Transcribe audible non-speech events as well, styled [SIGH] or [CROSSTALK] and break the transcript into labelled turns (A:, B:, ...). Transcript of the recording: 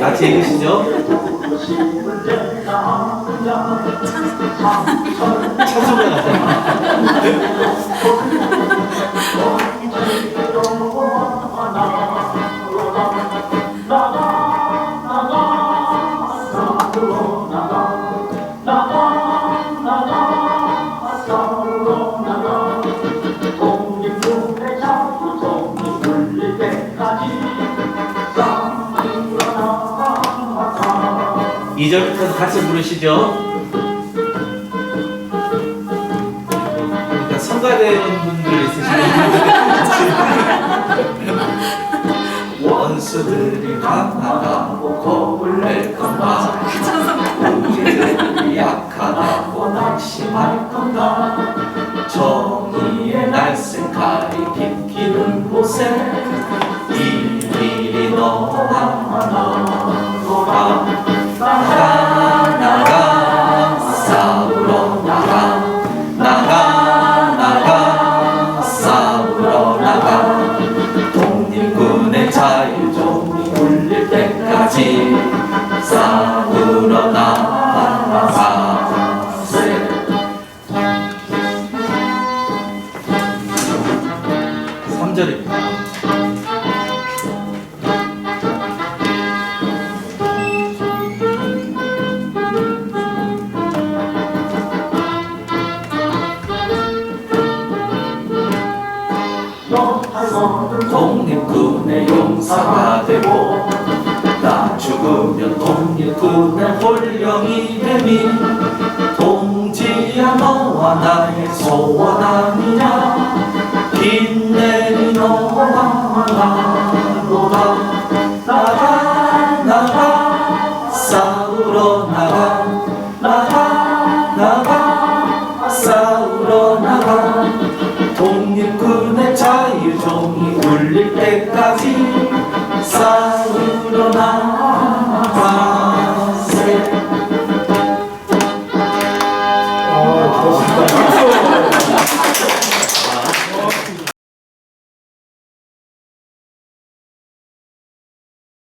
A: 같이 읽으시죠. 찬송가 같아요. [LAUGHS] 이절부터 같이 부르시죠. 그러니까 성가되는 분들 있으시면 [LAUGHS] 원수들이 강하다고 겁을 낼 건가 우리들이 약하다고 낙심할 건가 정의의 날색깔이 3절입니다. 독립군의 용사가 되고 나 죽으면 독립군의 홀령이 되니 동지야 너와 나의 소원 아니냐 싸우러 나가 나가 나가. 싸우러 나가. 독립군의 자유종이 울릴 때까지